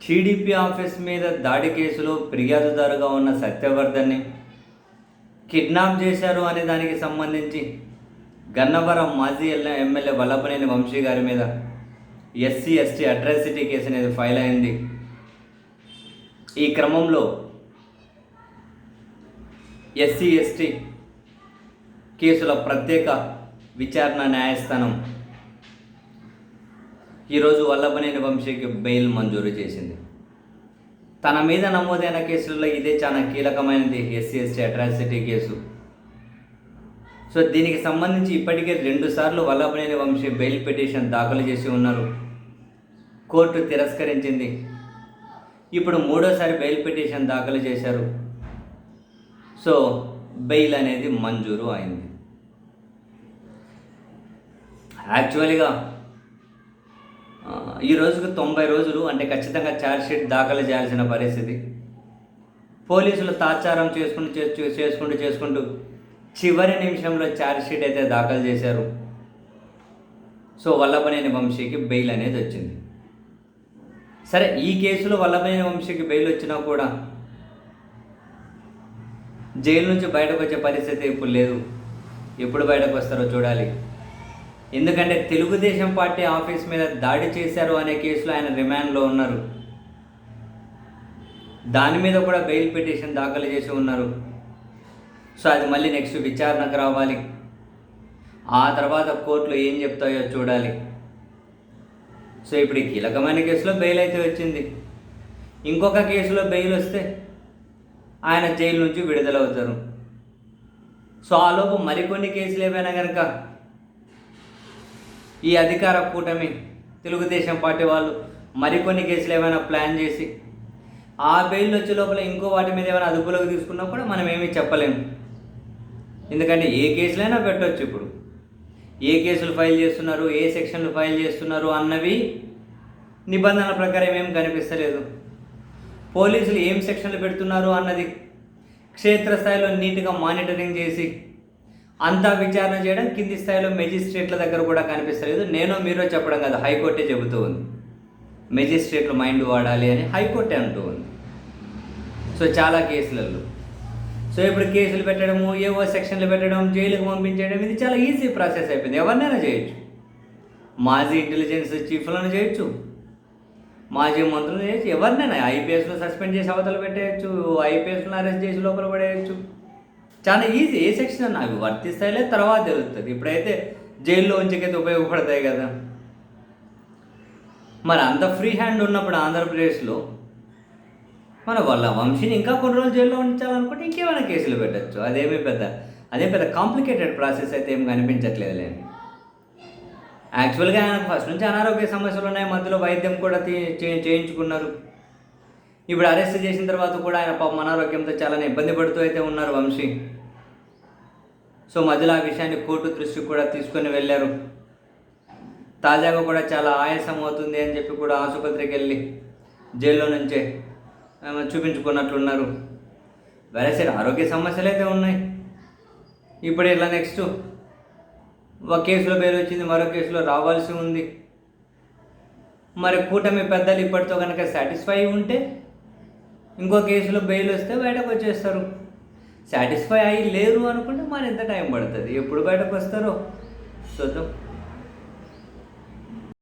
TDP office మీద దాడి కేసులో ఫిర్యాదుదారుగా ఉన్న సత్యవర్ధన్ని కిడ్నాప్ చేశారు అనే దానికి సంబంధించి గన్నవరం మాజీ ఎల్ల- ఎమ్మెల్యే వల్లభనేని వంశీ గారి మీద ఎస్సీ ఎస్టీ అట్రాసిటీ కేసు అనేది ఫైల్ అయింది. ఈ క్రమంలో ఎస్సీ ఎస్టీ కేసుల ప్రత్యేక విచారణ న్యాయస్థానం ఈరోజు వల్లభనేని వంశీకి బెయిల్ మంజూరు చేసింది. తన మీద నమోదైన కేసుల్లో ఇదే చాలా కీలకమైనది SC ST atrocity case. So దీనికి సంబంధించి ఇప్పటికే రెండుసార్లు వల్లభనేని వంశీ బెయిల్ పిటిషన్ దాఖలు చేసి ఉన్నారు. కోర్టు తిరస్కరించింది. ఇప్పుడు మూడోసారి బెయిల్ పిటిషన్ దాఖలు చేశారు. సో బెయిల్ అనేది మంజూరు అయింది. యాక్చువల్గా ఈ రోజుకు తొంభై రోజులు అంటే ఖచ్చితంగా ఛార్జ్షీట్ దాఖలు చేయాల్సిన పరిస్థితి. పోలీసులు తాచారం చేసుకుంటూ చేసుకుంటూ చేసుకుంటూ చివరి నిమిషంలో ఛార్జ్షీట్ అయితే దాఖలు చేశారు. సో వల్లభనేని వంశీకి బెయిల్ అనేది వచ్చింది. సరే ఈ కేసులో వల్లభనేని వంశీకి బెయిల్ వచ్చినా కూడా జైలు నుంచి బయటకు వచ్చే పరిస్థితి ఇప్పుడు లేదు. ఎప్పుడు బయటకు వస్తారో చూడాలి. ఎందుకంటే తెలుగుదేశం పార్టీ ఆఫీస్ మీద దాడి చేశారు అనే కేసులో ఆయన రిమాండ్లో ఉన్నారు. దాని మీద కూడా బెయిల్ పిటిషన్ దాఖలు చేసి ఉన్నారు. సో అది మళ్ళీ నెక్స్ట్ విచారణకు రావాలి. ఆ తర్వాత కోర్టులో ఏం చెప్తాయో చూడాలి. సో ఇప్పుడు ఈ కీలకమైన కేసులో బెయిల్ అయితే వచ్చింది. ఇంకొక కేసులో బెయిల్ వస్తే ఆయన జైలు నుంచి విడుదలవుతారు. సో ఆలోపు మరికొన్ని కేసులు ఏమైనా కనుక ఈ అధికార కూటమి తెలుగుదేశం పార్టీ వాళ్ళు మరికొన్ని కేసులు ఏమైనా ప్లాన్ చేసి ఆ బెయిల్ వచ్చే లోపల ఇంకో వాటి మీద ఏమైనా అదుపులోకి తీసుకున్నా కూడా మనం ఏమీ చెప్పలేము. ఎందుకంటే ఏ కేసులైనా పెట్టవచ్చు ఇప్పుడు. ఏ కేసులు ఫైల్ చేస్తున్నారు ఏ సెక్షన్లు ఫైల్ చేస్తున్నారు అన్నవి నిబంధనల ప్రకారం ఏం కనిపిస్తలేదు. పోలీసులు ఏం సెక్షన్లు పెడుతున్నారు అన్నది క్షేత్రస్థాయిలో నీట్గా మానిటరింగ్ చేసి అంతా విచారణ చేయడం కింది స్థాయిలో మెజిస్ట్రేట్ల దగ్గర కూడా కనిపిస్తలేదు. నేను మీరో చెప్పడం కాదు హైకోర్టే చెబుతూ ఉంది. మెజిస్ట్రేట్లు మైండ్ వాడాలి అని హైకోర్టే అంటూ ఉంది. సో చాలా కేసులలో సో ఇప్పుడు కేసులు పెట్టడము ఏవో సెక్షన్లు పెట్టడం జైలుకు పంపించడం ఇది చాలా ఈజీ ప్రాసెస్ అయిపోయింది. ఎవరినైనా చేయొచ్చు. మాజీ ఇంటెలిజెన్స్ చీఫ్లను చేయొచ్చు. మాజీ మంత్రులను చేయొచ్చు. ఎవరినైనా ఐపీఎస్లో సస్పెండ్ చేసి అవతలు పెట్టేయచ్చు ఐపీఎస్ను అరెస్ట్ చేసి లోపల పడేయచ్చు. చాలా ఈజీ ఏ సెక్షన్ అన్న అవి వర్తిస్తాయిలే తర్వాత తెలుస్తుంది ఇప్పుడైతే జైల్లో ఉంచకైతే ఉపయోగపడతాయి కదా. మరి అంత ఫ్రీ హ్యాండ్ ఉన్నప్పుడు ఆంధ్రప్రదేశ్లో మన వాళ్ళ వంశీని ఇంకా కొన్ని రోజులు జైల్లో ఉంచాలనుకుంటే ఇంకేమైనా కేసులు పెట్టచ్చు. అదేమీ పెద్ద అదే పెద్ద కాంప్లికేటెడ్ ప్రాసెస్ అయితే ఏం కనిపించట్లేదులేండి యాక్చువల్గా ఆయన ఫస్ట్ నుంచి అనారోగ్య సమస్యలు ఉన్నాయి మధ్యలో వైద్యం కూడా చేయించుకున్నారు. ఇప్పుడు అరెస్ట్ చేసిన తర్వాత కూడా ఆయన పాపం అనారోగ్యంతో చాలా ఇబ్బంది పడుతూ అయితే ఉన్నారు వంశీ. సో మధ్యలో ఆ విషయాన్ని కోర్టు దృష్టికి కూడా తీసుకొని వెళ్ళారు. తాజాగా కూడా చాలా ఆయాసం అవుతుంది అని చెప్పి కూడా ఆసుపత్రికి వెళ్ళి జైల్లో నుంచే చూపించుకున్నట్లున్నారు. వేరే ఆరోగ్య సమస్యలు అయితే ఉన్నాయి. ఇప్పుడు ఇలా నెక్స్ట్ ఒక కేసులో బెయిల్ వచ్చింది మరో కేసులో రావాల్సి ఉంది. మరి కూటమి పెద్దలు ఇప్పటితో కనుక సాటిస్ఫై ఉంటే ఇంకో కేసులో బెయిల్ వస్తే బయటకు వచ్చేస్తారు. సాటిస్ఫై అయ్యి లేరు అనుకుంటే మరి ఎంత టైం పడుతుంది? ఎప్పుడు బయటకు వస్తారో? చూద్దాం.